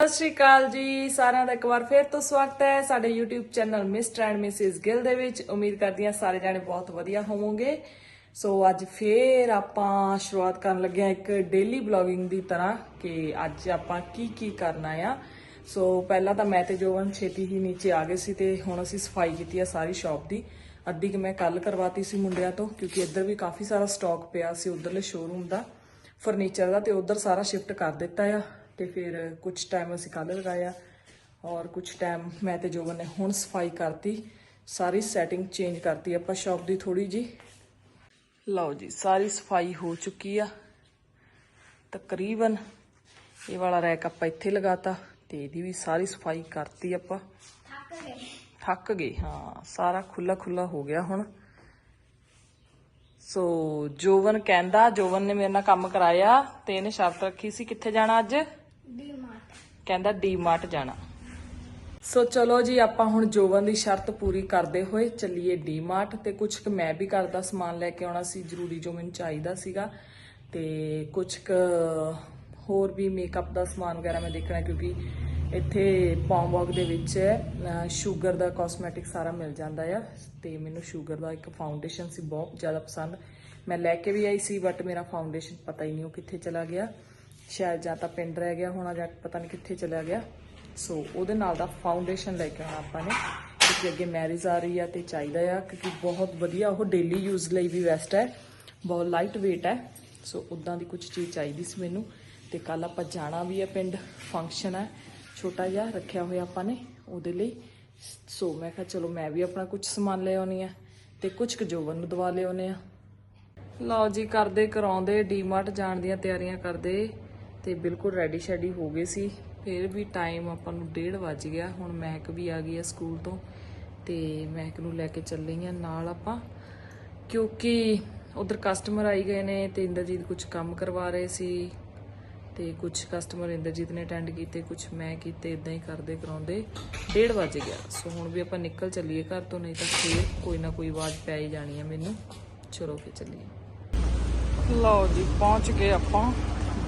ਸਤਿ ਸ਼੍ਰੀ ਅਕਾਲ ਜੀ, ਸਾਰਿਆਂ ਦਾ ਇੱਕ ਵਾਰ ਫੇਰ ਤੋਂ ਸਵਾਗਤ ਹੈ ਸਾਡੇ YouTube channel mister and Mrs Gill ਦੇ ਵਿੱਚ। ਉਮੀਦ ਕਰਦੀ ਹਾਂ ਸਾਰੇ ਜਾਣੇ ਬਹੁਤ ਵਧੀਆ ਹੋਵੋਗੇ। ਸੋ ਅੱਜ ਫੇਰ ਆਪਾਂ ਸ਼ੁਰੂਆਤ ਕਰਨ ਲੱਗੇ ਹਾਂ ਇੱਕ ਡੇਲੀ ਬਲੌਗਿੰਗ ਦੀ ਤਰ੍ਹਾਂ ਕਿ ਅੱਜ ਆਪਾਂ ਕੀ ਕੀ ਕਰਨਾ ਆ। ਸੋ ਪਹਿਲਾਂ ਤਾਂ ਮੈਂ ਤੇ ਜੋਵਨ ਛੇਤੀ ਹੀ ਨੀਚੇ ਆ ਗਏ ਸੀ ਤੇ ਹੁਣ ਅਸੀਂ ਸਫ਼ਾਈ ਕੀਤੀ ਆ ਸਾਰੀ ਸ਼ਾਪ ਦੀ। ਅੱਧੀ ਕਿ ਮੈਂ ਕੱਲ ਕਰਵਾਤੀ ਸੀ ਮੁੰਡਿਆਂ ਤੋਂ, ਕਿਉਂਕਿ ਇੱਧਰ ਵੀ ਕਾਫੀ ਸਾਰਾ ਸਟਾਕ ਪਿਆ ਸੀ ਉਧਰਲੇ ਸ਼ੋਰੂਮ ਦਾ। ਫਰਨੀਚਰ ਦਾ ਤੇ ਉਧਰ ਸਾਰਾ ਸ਼ਿਫਟ ਕਰ ਦਿੱਤਾ ਆ। ਤੇ ਫਿਰ ਕੁਝ ਟਾਈਮ ਅਸੀਂ ਕੱਲ ਲਗਾਇਆ ਔਰ ਕੁਝ ਟਾਈਮ ਮੈਂ ਤੇ ਜੋਬਨ ਨੇ ਹੁਣ ਸਫ਼ਾਈ ਕਰਤੀ ਸਾਰੀ ਸੈਟਿੰਗ ਚੇਂਜ ਕਰਤੀ। ਆਪਾਂ ਸ਼ਾਪ ਦੀ ਥੋੜੀ ਜੀ ਲਓ ਜੀ ਸਾਰੀ ਸਫ਼ਾਈ ਹੋ ਚੁੱਕੀ ਆ। ਤਕਰੀਬਨ ਇਹ ਵਾਲਾ ਰੈਕ ਆਪਾਂ ਇੱਥੇ ਲਗਾਤਾ ਤੇ ਇਹਦੀ ਵੀ ਸਾਰੀ ਸਫ਼ਾਈ ਕਰਤੀ ਆਪਾਂ। ਥੱਕ ਗਏ। ਹਾਂ ਸਾਰਾ ਖੁੱਲਾ ਖੁੱਲਾ ਹੋ ਗਿਆ ਹੁਣ। ਸੋ ਜੋਵਨ ਕਹਿੰਦਾ ਜੋਵਨ ਨੇ ਮੇਰੇ ਨਾਲ ਕੰਮ ਕਰਾਇਆ ਤੇ ਇਹਨੇ ਸ਼ਰਤ ਰੱਖੀ ਸੀ ਕਿੱਥੇ ਜਾਣਾ ਅੱਜ? ਕਹਿੰਦਾ ਡੀਮਾਰਟ ਜਾਣਾ। ਸੋ ਚਲੋ ਜੀ ਆਪਾਂ ਹੁਣ ਜੋਵਨ ਦੀ ਸ਼ਰਤ ਪੂਰੀ ਕਰਦੇ ਹੋਏ ਚੱਲੀਏ ਡੀਮਾਰਟ ਤੇ ਕੁਝ ਕੁ ਮੈਂ ਵੀ ਘਰ ਦਾ ਸਮਾਨ ਲੈ ਕੇ ਆਉਣਾ ਸੀ ਜ਼ਰੂਰੀ ਜੋ ਮੈਨੂੰ ਚਾਹੀਦਾ ਸੀਗਾ। ਤੇ ਕੁਝ ਕੁ ਹੋਰ ਵੀ ਮੇਕਅਪ ਦਾ ਸਮਾਨ ਵਗੈਰਾ ਮੈਂ ਦੇਖਣਾ ਕਿਉਂਕਿ ਇੱਥੇ ਪੌਂਬੌਗ ਦੇ ਵਿੱਚ ਸ਼ੂਗਰ ਦਾ ਕਾਸਮੈਟਿਕ ਸਾਰਾ ਮਿਲ ਜਾਂਦਾ ਆ। ਤੇ ਮੈਨੂੰ ਸ਼ੂਗਰ ਦਾ ਇੱਕ ਫਾਊਂਡੇਸ਼ਨ ਸੀ ਬਹੁਤ ਜ਼ਿਆਦਾ ਪਸੰਦ। ਮੈਂ ਲੈ ਕੇ ਵੀ ਆਈ ਸੀ ਬਟ ਮੇਰਾ ਫਾਊਂਡੇਸ਼ਨ ਪਤਾ ਹੀ ਨਹੀਂ ਉਹ ਕਿੱਥੇ ਚਲਾ ਗਿਆ। ਸ਼ਾਇਦ ਜਾਂ ਤਾਂ ਪਿੰਡ ਰਹਿ ਗਿਆ ਹੋਣਾ ਜਾਂ ਪਤਾ ਨਹੀਂ ਕਿੱਥੇ ਚਲਾ ਗਿਆ। ਸੋ ਉਹਦੇ ਨਾਲ ਦਾ ਫਾਊਂਡੇਸ਼ਨ ਲੈ ਕੇ ਆਉਣਾ ਆਪਾਂ ਨੇ ਕਿਉਂਕਿ ਅੱਗੇ ਮੈਰਿਜ ਆ ਰਹੀ ਆ ਤੇ ਚਾਹੀਦਾ ਆ, ਕਿਉਂਕਿ ਬਹੁਤ ਵਧੀਆ ਉਹ ਡੇਲੀ ਯੂਜ਼ ਲਈ ਵੀ ਬੈਸਟ ਹੈ। ਬਹੁਤ ਲਾਈਟ weight ਹੈ। ਸੋ ਉਦਾਂ ਦੀ ਕੁਝ ਚੀਜ਼ ਚਾਹੀਦੀ ਸੀ ਮੈਨੂੰ। ਤੇ ਕੱਲ ਆਪਾਂ ਜਾਣਾ ਵੀ ਹੈ ਪਿੰਡ ਫੰਕਸ਼ਨ ਹੈ। ਛੋਟਾ ਜਿਹਾ ਰੱਖਿਆ ਹੋਇਆ ਆਪਾਂ ਨੇ ਉਹਦੇ ਲਈ। ਸੋ ਮੈਂ ਕਿਹਾ ਚਲੋ ਮੈਂ ਵੀ ਆਪਣਾ ਕੁਝ ਸਮਾਨ ਲੈ ਆਉਣੀ ਆ ਤੇ ਕੁਝ ਕੁ ਜੋਬਨ ਨੂੰ ਦਵਾ ਲਿਆਉਨੇ ਆ। ਲਓ ਜੀ, ਕਰਦੇ ਕਰਾਉਂਦੇ ਡੀਮਾਰਟ ਜਾਣ ਦੀਆਂ ਤਿਆਰੀਆਂ ਕਰਦੇ। ਤੇ ਬਿਲਕੁਲ ਰੈਡੀ ਸ਼ੈਡੀ ਹੋ ਗਏ ਸੀ। ਫਿਰ ਵੀ ਟਾਈਮ ਆਪਾਂ ਨੂੰ 1:30 ਵੱਜ ਗਿਆ। ਹੁਣ ਮਹਿਕ ਵੀ ਆ ਗਈ ਆ ਸਕੂਲ ਤੋਂ ਤੇ ਮਹਿਕ ਨੂੰ ਲੈ ਕੇ ਚੱਲੇ ਆ ਨਾਲ ਆਪਾਂ। ਕਿਉਂਕਿ ਉਧਰ ਕਸਟਮਰ ਆਈ ਗਏ ਨੇ ਤੇ ਇੰਦਰਜੀਤ ਕੁਝ ਕੰਮ ਕਰਵਾ ਰਹੇ ਸੀ ਤੇ ਕੁਝ ਕਸਟਮਰ ਇੰਦਰਜੀਤ ਨੇ ਅਟੈਂਡ ਕੀਤੇ ਕੁਝ ਮੈਂ ਕੀਤੇ ਇਦਾਂ ਹੀ ਕਰਦੇ ਕਰਾਉਂਦੇ। 1:30 ਵੱਜ ਗਿਆ। ਸੋ ਹੁਣ ਵੀ ਆਪਾਂ ਨਿਕਲ ਚੱਲੀਏ ਘਰ ਤੋਂ, ਨਹੀਂ ਤਾਂ ਫੇਰ ਕੋਈ ਨਾ ਕੋਈ ਆਵਾਜ਼ ਪੈ ਹੀ ਜਾਣੀ ਆ ਮੈਨੂੰ। ਚਲੋ ਫੇ ਚੱਲੀਏ। ਲਓ ਜੀ, ਪਹੁੰਚ ਗਏ ਆਪਾਂ।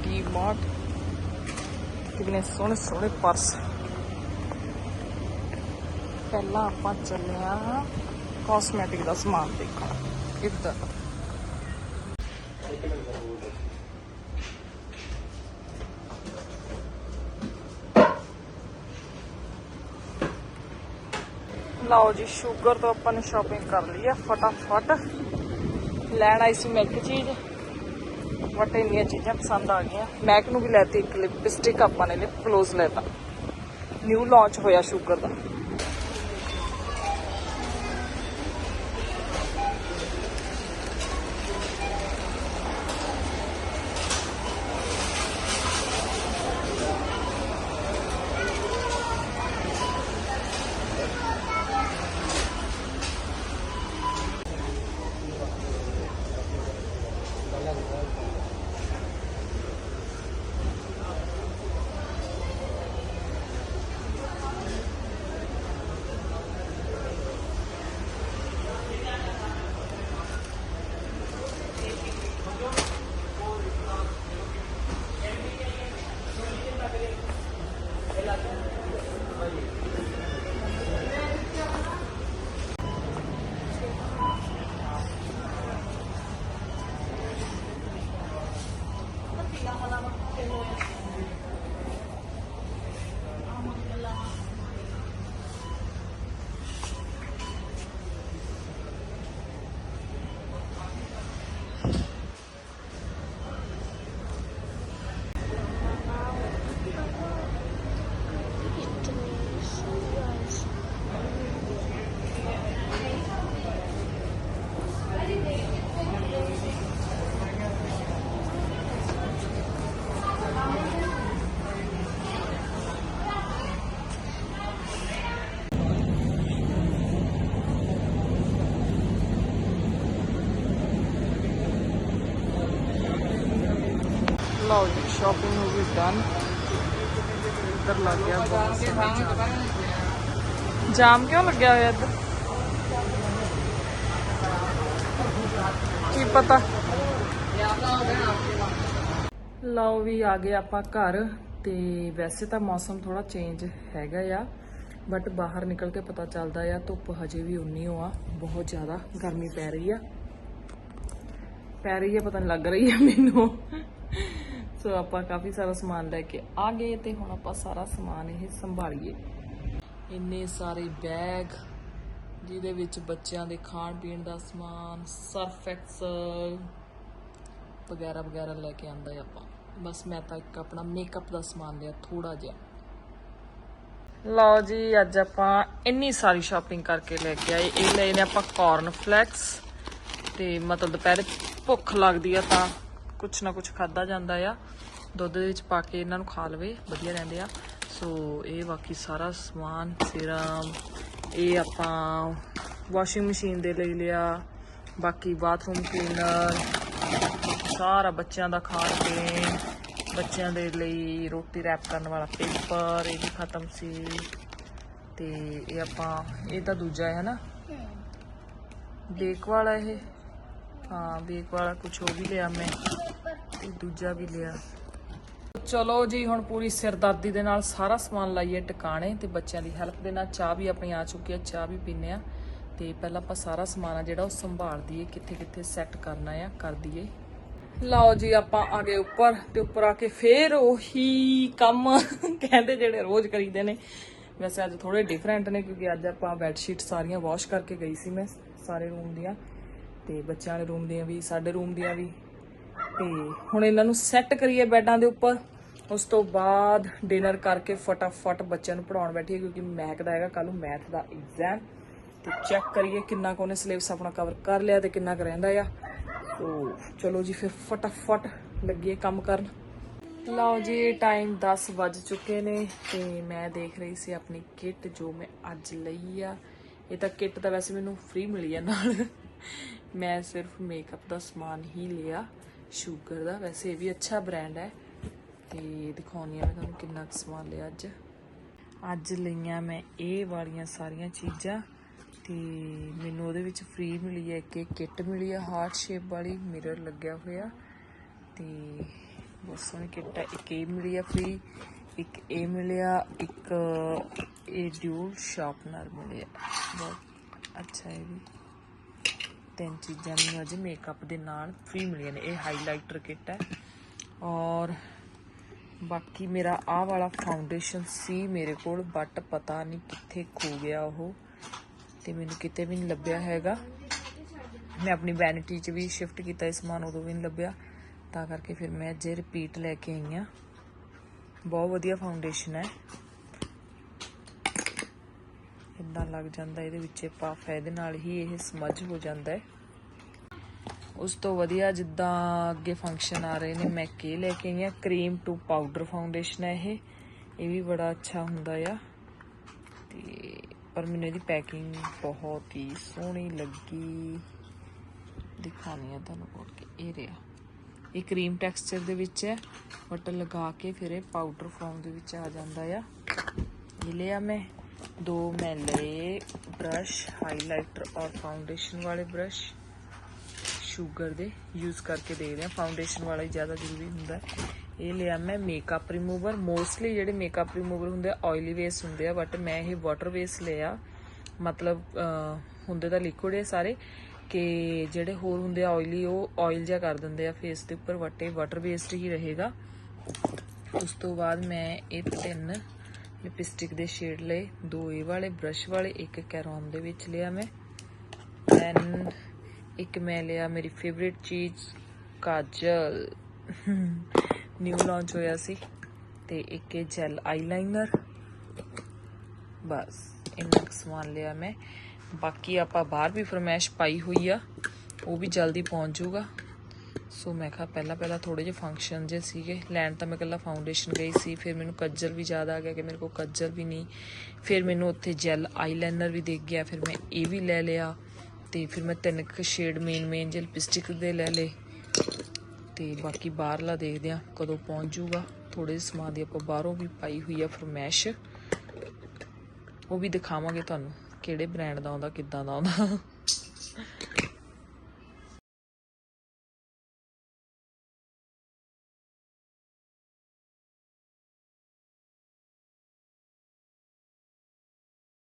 ਡੀ ਮਾਰਟ ਕਿੰਨੇ ਸੋਹਣੇ ਸੋਹਣੇ ਪਰਸ। ਪਹਿਲਾਂ ਆਪਾਂ ਚੱਲੇ ਆ ਕਾਸਮੈਟਿਕ ਦਾ ਸਮਾਨ ਦੇਖਣ। ਇੱਧਰ। ਲਓ ਜੀ ਸ਼ੂਗਰ ਤੋਂ ਆਪਾਂ ਨੇ ਸ਼ਾਪਿੰਗ ਕਰ ਲਈ ਆ, ਫਟਾਫਟ। ਲੈਣ ਆਈ ਸੀ ਮਿਲਕ ਚੀਜ਼। ਬਟ ਇੰਨੀਆਂ ਚੀਜ਼ਾਂ ਪਸੰਦ ਆ ਗਈਆਂ। ਮੈਕ ਨੂੰ ਵੀ ਲੈਤੀ ਇੱਕ ਲਿਪਸਟਿਕ ਆਪਾਂ ਨੇ ਲਿਪ ਕਲੋਜ਼ ਲੈਤਾ। ਨਿਊ ਲਾਂਚ ਹੋਇਆ ਸ਼ੂਗਰ ਦਾ। ਲਓ ਜੀ ਸ਼ਾਪਿੰਗ ਹੋ ਗਈ ਡਨ ਇੱਧਰ ਲੱਗ ਗਿਆ ਬਹੁਤ ਸਾਰਾ ਜਾਮ ਜਾਮ ਕਿਉਂ ਲੱਗਿਆ ਹੋਇਆ ਇੱਧਰ? ਕੀ ਪਤਾ? ਲਓ ਵੀ ਆ ਗਏ ਆਪਾਂ ਘਰ, ਤੇ ਵੈਸੇ ਤਾਂ ਮੌਸਮ ਥੋੜਾ ਚੇਂਜ ਹੈਗਾ ਆ ਬਟ ਬਾਹਰ ਨਿਕਲ ਕੇ ਪਤਾ ਚੱਲਦਾ ਆ, ਧੁੱਪ ਹਜੇ ਵੀ ਉਨੀ ਹੋ ਆ, ਬਹੁਤ ਜ਼ਿਆਦਾ ਗਰਮੀ ਪੈ ਰਹੀ ਆ। ਪੈ ਰਹੀ ਆ, ਪਤਾ ਨਹੀਂ ਲੱਗ ਰਹੀ ਆ ਮੈਨੂੰ। ਸੋ ਆਪਾਂ ਕਾਫੀ ਸਾਰਾ ਸਮਾਨ ਲੈ ਕੇ ਆ ਗਏ ਤੇ ਹੁਣ ਆਪਾਂ ਸਾਰਾ ਸਮਾਨ ਇਹ ਸੰਭਾਲੀਏ। ਇੰਨੇ ਸਾਰੇ ਬੈਗ, ਜਿਹਦੇ ਵਿੱਚ ਬੱਚਿਆਂ ਦੇ ਖਾਣ ਪੀਣ ਦਾ ਸਮਾਨ, ਸਰਫ ਐਕਸਲ ਵਗੈਰਾ ਵਗੈਰਾ ਲੈ ਕੇ ਆਂਦਾ ਆਪਾਂ। ਬਸ ਮੈਂ ਤਾਂ ਇੱਕ ਆਪਣਾ ਮੇਕਅਪ ਦਾ ਸਮਾਨ ਲਿਆ ਥੋੜਾ ਜਿਹਾ। ਲਓ ਜੀ, ਅੱਜ ਆਪਾਂ ਇੰਨੀ ਸਾਰੀ ਸ਼ਾਪਿੰਗ ਕਰਕੇ ਲੈ ਕੇ ਆਏ। ਇਹ ਲਏ ਨੇ ਆਪਾਂ ਕਾਰਨ ਫਲੈਕਸ ਤੇ ਮਤਲਬ ਦੁਪਹਿਰੇ ਭੁੱਖ ਲੱਗਦੀ ਆ ਤਾਂ ਕੁਛ ਨਾ ਕੁਛ ਖਾਦਾ ਜਾਂਦਾ ਆ। ਦੁੱਧ ਦੇ ਵਿੱਚ ਪਾ ਕੇ ਇਹਨਾਂ ਨੂੰ ਖਾ ਲਵੇ ਵਧੀਆ ਰਹਿੰਦੇ ਆ। ਸੋ ਇਹ ਬਾਕੀ ਸਾਰਾ ਸਮਾਨ ਸਿਰਮ ਇਹ ਆਪਾਂ ਵਾਸ਼ਿੰਗ ਮਸ਼ੀਨ ਦੇ ਲਈ ਲਿਆ। ਬਾਕੀ ਬਾਥਰੂਮ ਕਲੀਨਰ ਸਾਰਾ ਬੱਚਿਆਂ ਦਾ ਖਾਣ ਪੀਣ ਬੱਚਿਆਂ ਦੇ ਲਈ ਰੋਟੀ ਰੈਪ ਕਰਨ ਵਾਲਾ ਪੇਪਰ ਇਹ ਵੀ ਖਤਮ ਸੀ। ਤੇ ਇਹ ਆਪਾਂ ਇਹ ਤਾਂ ਦੂਜਾ ਹੈ ਨਾ? ਬੇਕ ਵਾਲਾ ਇਹ? ਹਾਂ ਬੇਕ ਵਾਲਾ ਕੁਝ ਉਹ ਵੀ ਲਿਆ ਮੈਂ। ਤੇ ਦੂਜਾ ਵੀ ਲਿਆ। ਚਲੋ ਜੀ, ਹੁਣ ਪੂਰੀ ਸਿਰਦਰਦੀ ਦੇ ਨਾਲ ਸਾਰਾ ਸਮਾਨ ਲਾਈਏ ਟਿਕਾਣੇ ਤੇ ਬੱਚਿਆਂ ਦੀ ਹੈਲਪ ਦੇ ਨਾਲ ਚਾਹ ਵੀ ਆਪਣੀ ਆ ਚੁੱਕੀ ਆ, ਚਾਹ ਵੀ ਪੀਨੇ ਆ। ਤੇ ਪਹਿਲਾਂ ਆਪਾਂ ਸਾਰਾ ਸਮਾਨ ਆ ਜਿਹੜਾ ਉਹ ਸੰਭਾਲ ਦਈਏ ਕਿੱਥੇ ਕਿੱਥੇ ਸੈੱਟ ਕਰਨਾ ਆ, ਕਰ ਦਈਏ। ਲਓ ਜੀ, ਆਪਾਂ ਆ ਗਏ ਉੱਪਰ ਤੇ ਉੱਪਰ ਆ ਕੇ ਫੇਰ ਉਹੀ ਕੰਮ ਕਹਿੰਦੇ ਜਿਹੜੇ ਰੋਜ਼ ਕਰੀਦੇ ਨੇ। ਵੈਸੇ ਅੱਜ ਥੋੜੇ ਡਿਫਰੈਂਟ ਨੇ ਕਿਉਂਕਿ ਅੱਜ ਆਪਾਂ ਬੈੱਡ ਸ਼ੀਟ ਸਾਰੀਆਂ ਵਾਸ਼ ਕਰਕੇ ਗਈ ਸੀ ਮੈਂ, ਸਾਰੇ ਰੂਮ ਦੀਆਂ। ਤੇ ਬੱਚਿਆਂ ਦੇ ਰੂਮ ਦੀਆਂ ਵੀ, ਸਾਡੇ ਰੂਮ ਦੀਆਂ ਵੀ। ਤੇ ਹੁਣ ਇਹਨਾਂ ਨੂੰ ਸੈੱਟ ਕਰੀਏ ਬੈੱਡਾਂ ਦੇ ਉੱਪਰ। ਉਸ ਤੋਂ ਬਾਅਦ ਡਿਨਰ ਕਰਕੇ ਫਟਾਫਟ ਬੱਚਿਆਂ ਨੂੰ ਪੜਾਉਣ ਬੈਠੀਏ ਕਿਉਂਕਿ ਮੈਥ ਦਾ ਹੈਗਾ ਕੱਲ ਨੂੰ ਮੈਥ ਦਾ ਐਗਜ਼ਾਮ ਤੇ ਚੈੱਕ ਕਰੀਏ ਕਿੰਨਾ ਕੁ ਉਹਨੇ ਸਿਲੇਬਸ ਆਪਣਾ ਕਵਰ ਕਰ ਲਿਆ ਤੇ ਕਿੰਨਾ ਕੁ ਰਹਿੰਦਾ ਆ। ਸੋ ਚਲੋ ਜੀ, ਫਿਰ ਫਟਾਫਟ ਲੱਗੀਏ ਕੰਮ ਕਰਨ। ਲਓ ਜੀ ਟਾਈਮ 10 ਵੱਜ ਚੁੱਕੇ ਨੇ ਤੇ ਮੈਂ ਦੇਖ ਰਹੀ ਸੀ ਆਪਣੀ ਕਿੱਟ ਜੋ ਮੈਂ ਅੱਜ ਲਈ ਆ। ਇਹ ਤਾਂ ਕਿੱਟ ਤਾਂ ਵੈਸੇ ਮੈਨੂੰ ਫ੍ਰੀ ਮਿਲੀ ਆ ਨਾਲ। ਮੈਂ ਸਿਰਫ ਮੇਕਅਪ ਦਾ ਸਮਾਨ ਹੀ ਲਿਆ। ਸ਼ੂਗਰ ਦਾ। ਵੈਸੇ ਇਹ ਵੀ ਅੱਛਾ ਬ੍ਰਾਂਡ ਹੈ। ਤੇ ਦਿਖਾਉਣੀ ਆ ਮੈਂ ਤੁਹਾਨੂੰ ਕਿੰਨਾ ਕੁ ਸਮਾਨ ਲਿਆ ਅੱਜ। ਅੱਜ ਲਈਆਂ ਮੈਂ ਇਹ ਵਾਲੀਆਂ ਸਾਰੀਆਂ ਚੀਜ਼ਾਂ। ਤੇ ਮੈਨੂੰ ਉਹਦੇ ਵਿੱਚ ਫ੍ਰੀ ਮਿਲੀ ਹੈ ਇੱਕ ਇਹ ਕਿੱਟ ਮਿਲੀ ਹੈ ਹਾਰਟ ਸ਼ੇਪ ਵਾਲੀ ਮਿਰਰ ਲੱਗਿਆ ਹੋਇਆ। ਤੇ ਬਹੁਤ ਸੋਹਣੀ ਕਿੱਟ ਹੈ ਇੱਕ ਇਹ ਮਿਲੀ ਹੈ ਫ੍ਰੀ ਇੱਕ ਇਹ ਮਿਲਿਆ, ਇੱਕ ਇਹ ਡਿਊਲ ਸ਼ਾਰਪਨਰ ਮਿਲਿਆ। ਬਹੁਤ ਅੱਛਾ ਹੈ ਵੀ। ਤਿੰਨ ਚੀਜ਼ਾਂ ਮੈਨੂੰ ਅੱਜ ਮੇਕਅਪ ਦੇ ਨਾਲ ਫ੍ਰੀ ਮਿਲੀਆਂ ਨੇ। ਇਹ ਹਾਈਲਾਈਟਰ ਕਿੱਟ ਹੈ ਔਰ ਬਾਕੀ ਮੇਰਾ ਆਹ ਵਾਲਾ ਫਾਊਂਡੇਸ਼ਨ ਸੀ ਮੇਰੇ ਕੋਲ ਬਟ ਪਤਾ ਨਹੀਂ ਕਿੱਥੇ ਖੋ ਗਿਆ ਉਹ ਤੇ ਮੈਨੂੰ ਕਿਤੇ ਵੀ ਨਹੀਂ ਲੱਭਿਆ ਹੈਗਾ। ਮੈਂ ਆਪਣੀ ਵੈਨਿਟੀ 'ਚ ਵੀ ਸ਼ਿਫਟ ਕੀਤਾ ਇਹ ਸਮਾਨ, ਉਦੋਂ ਵੀ ਨਹੀਂ ਲੱਭਿਆ। ਤਾਂ ਕਰਕੇ ਫਿਰ ਮੈਂ ਜੇ ਰਿਪੀਟ ਲੈ ਕੇ ਆਈ ਆ ਬਹੁਤ ਵਧੀਆ ਫਾਊਂਡੇਸ਼ਨ ਹੈ। ਇਦਾਂ ਲੱਗ ਜਾਂਦਾ, ਇਹਦੇ ਵਿੱਚ ਪਫ ਹੈ ਇਹਦੇ ਨਾਲ ਹੀ ਇਹ ਸਮਝ ਹੋ ਜਾਂਦਾ ਹੈ। ਉਸ ਤੋਂ ਵਧੀਆ ਜਿੱਦਾਂ ਅੱਗੇ ਫੰਕਸ਼ਨ ਆ ਰਹੇ ਨੇ, ਮੈਂ ਕੇ ਲੈ ਕੇ ਆਈ ਆ ਕਰੀਮ ਟੂ ਪਾਊਡਰ ਫਾਊਂਡੇਸ਼ਨ ਹੈ ਇਹ। ਇਹ ਵੀ ਬੜਾ ਅੱਛਾ ਹੁੰਦਾ ਆ। ਤੇ ਪਰ ਮੈਨੂੰ ਇਹਦੀ ਪੈਕਿੰਗ ਬਹੁਤ ਹੀ ਸੋਹਣੀ ਲੱਗੀ। ਦਿਖਾਣੀ ਆ ਤੁਹਾਨੂੰ ਕੋਲ ਕੇ, ਇਹ ਰਿਹਾ। ਇਹ ਕਰੀਮ ਟੈਕਸਚਰ ਦੇ ਵਿੱਚ ਹੈ ਬਟ ਲਗਾ ਕੇ ਫਿਰ ਇਹ ਪਾਊਡਰ ਫਾਰਮ ਦੇ ਵਿੱਚ ਆ ਜਾਂਦਾ ਆ। ਇਹ ਲਿਆ ਮੈਂ। ਦੋ ਮੈਂ ਲਏ ਬ੍ਰਸ਼ ਹਾਈਲਾਈਟਰ ਔਰ ਫਾਊਂਡੇਸ਼ਨ ਵਾਲੇ ਬ੍ਰਸ਼ ਸ਼ੂਗਰ ਦੇ ਯੂਜ਼ ਕਰਕੇ ਦੇਖਦੇ ਰਹੇ ਆ ਫਾਊਂਡੇਸ਼ਨ ਵਾਲਾ ਹੀ ਜ਼ਿਆਦਾ ਜ਼ਰੂਰੀ ਹੁੰਦਾ ਇਹ ਲਿਆ ਮੈਂ ਮੇਕਅਪ ਰਿਮੂਵਰ ਮੋਸਟਲੀ ਜਿਹੜੇ ਮੇਕਅਪ ਰਿਮੂਵਰ ਹੁੰਦੇ ਆ ਆਇਲੀ ਬੇਸ ਹੁੰਦੇ ਆ ਬਟ ਮੈਂ ਇਹ ਵਾਟਰ ਬੇਸ ਲਿਆ। ਮਤਲਬ ਹੁੰਦੇ ਤਾਂ ਲਿਕੁਇਡ ਹੈ ਸਾਰੇ, ਕਿ ਜਿਹੜੇ ਹੋਰ ਹੁੰਦੇ ਆ ਆਇਲੀ ਉਹ ਆਇਲ ਜਿਹਾ ਕਰ ਦਿੰਦੇ ਆ ਫੇਸ ਦੇ ਉੱਪਰ ਬਟ ਇਹ ਵਾਟਰ ਬੇਸਡ ਹੀ ਰਹੇਗਾ। ਉਸ ਤੋਂ ਬਾਅਦ ਮੈਂ ਇਹ ਤਿੰਨ ਲਿਪਸਟਿਕ ਦੇ ਸ਼ੇਡ ਲਏ, ਦੋ ਇਹ ਵਾਲੇ, ਬ੍ਰਸ਼ ਵਾਲੇ, ਇੱਕ ਕੈਰੋਨ ਦੇ ਵਿੱਚ ਲਿਆ ਮੈਂ। ਦੈਨ ਇੱਕ ਮੈਂ ਲਿਆ ਮੇਰੀ ਫੇਵਰਿਟ ਚੀਜ਼, ਕਾਜਲ। ਨਿਊ ਲਾਂਚ ਹੋਇਆ ਸੀ ਤੇ ਇੱਕ ਇਹ ਜੈਲ ਆਈਲਾਈਨਰ ਬਸ, ਇੰਨਾ ਕੁ ਸਮਾਨ ਲਿਆ ਮੈਂ। ਬਾਕੀ ਆਪਾਂ ਬਾਹਰ ਵੀ ਫਰਮੈਸ਼ ਪਾਈ ਹੋਈ ਆ, ਉਹ ਵੀ ਜਲਦੀ ਪਹੁੰਚ ਜਾਊਗਾ। ਸੋ ਮੈਂ ਕਿਹਾ ਪਹਿਲਾਂ ਪਹਿਲਾਂ ਥੋੜੇ ਜਿਹੇ ਫੰਕਸ਼ਨ ਜੇ ਸੀਗੇ, ਲੈਣ ਤਾਂ ਮੈਂ ਇਕੱਲਾ ਫਾਊਂਡੇਸ਼ਨ ਗਈ ਸੀ, ਫਿਰ ਮੈਨੂੰ ਕੱਜਲ ਵੀ ਜ਼ਿਆਦਾ ਆ ਗਿਆ ਕਿ ਮੇਰੇ ਕੋਲ ਕੱਜਲ ਵੀ ਨਹੀਂ। ਫਿਰ ਮੈਨੂੰ ਉੱਥੇ ਜੈਲ ਆਈਲਾਈਨਰ ਵੀ ਦੇਖ ਗਿਆ, ਫਿਰ ਮੈਂ ਇਹ ਵੀ ਲੈ ਲਿਆ ਤੇ ਫਿਰ ਮੈਂ ਤਿੰਨ ਕੁ ਸ਼ੇਡ ਮੇਨ ਮੇਨ ਜੇ ਲਿਪਸਟਿਕ ਦੇ ਲੈ ਲਏ ਤੇ ਬਾਕੀ ਬਾਹਰਲਾ ਦੇਖਦੇ ਆ ਕਦੋਂ ਪਹੁੰਚ ਜਾਊਗਾ। ਥੋੜੇ ਜਿਹੇ ਸਮਾਨ ਦੀ ਆਪਾਂ ਬਾਹਰੋਂ ਵੀ ਪਾਈ ਹੋਈ ਆ ਫਰਮੈਸ਼। ਉਹ ਵੀ ਦਿਖਾਵਾਂਗੇ ਤੁਹਾਨੂੰ ਕਿਹੜੇ ਬ੍ਰਾਂਡ ਦਾ ਆਉਂਦਾ, ਕਿੱਦਾਂ ਦਾ ਆਉਂਦਾ।